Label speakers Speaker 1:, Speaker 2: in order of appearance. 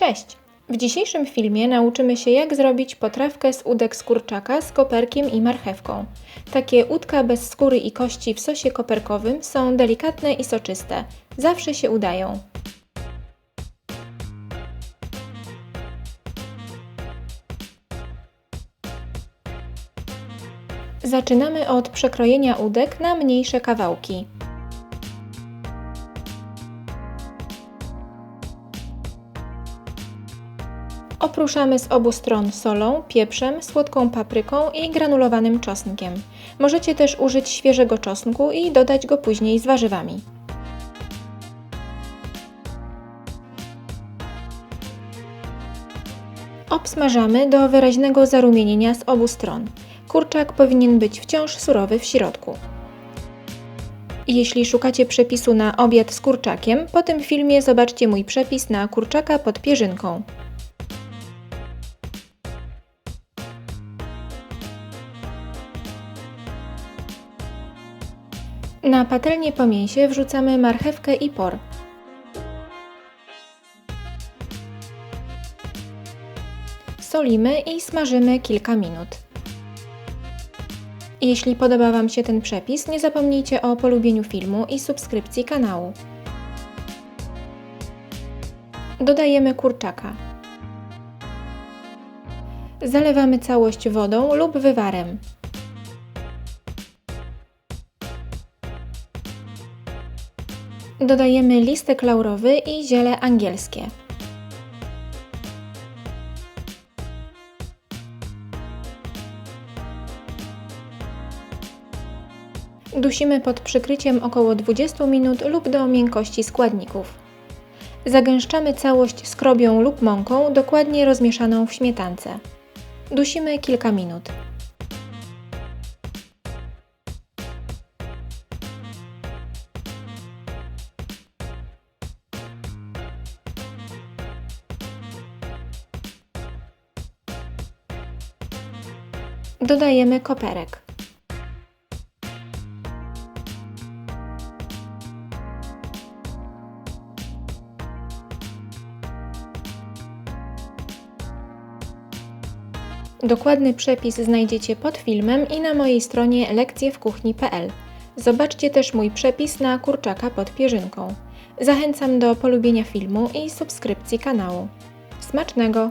Speaker 1: Cześć! W dzisiejszym filmie nauczymy się jak zrobić potrawkę z udek z kurczaka z koperkiem i marchewką. Takie udka bez skóry i kości w sosie koperkowym są delikatne i soczyste. Zawsze się udają. Zaczynamy od przekrojenia udek na mniejsze kawałki. Opruszamy z obu stron solą, pieprzem, słodką papryką i granulowanym czosnkiem. Możecie też użyć świeżego czosnku i dodać go później z warzywami. Obsmażamy do wyraźnego zarumienienia z obu stron. Kurczak powinien być wciąż surowy w środku. Jeśli szukacie przepisu na obiad z kurczakiem, po tym filmie zobaczcie mój przepis na kurczaka pod pierzynką. Na patelnię po mięsie wrzucamy marchewkę i por. Solimy i smażymy kilka minut. Jeśli podoba Wam się ten przepis, nie zapomnijcie o polubieniu filmu i subskrypcji kanału. Dodajemy kurczaka. Zalewamy całość wodą lub wywarem. Dodajemy listek laurowy i ziele angielskie. Dusimy pod przykryciem około 20 minut lub do miękkości składników. Zagęszczamy całość skrobią lub mąką dokładnie rozmieszaną w śmietance. Dusimy kilka minut. Dodajemy koperek. Dokładny przepis znajdziecie pod filmem i na mojej stronie lekcjewkuchni.pl. Zobaczcie też mój przepis na kurczaka pod pierzynką. Zachęcam do polubienia filmu i subskrypcji kanału. Smacznego!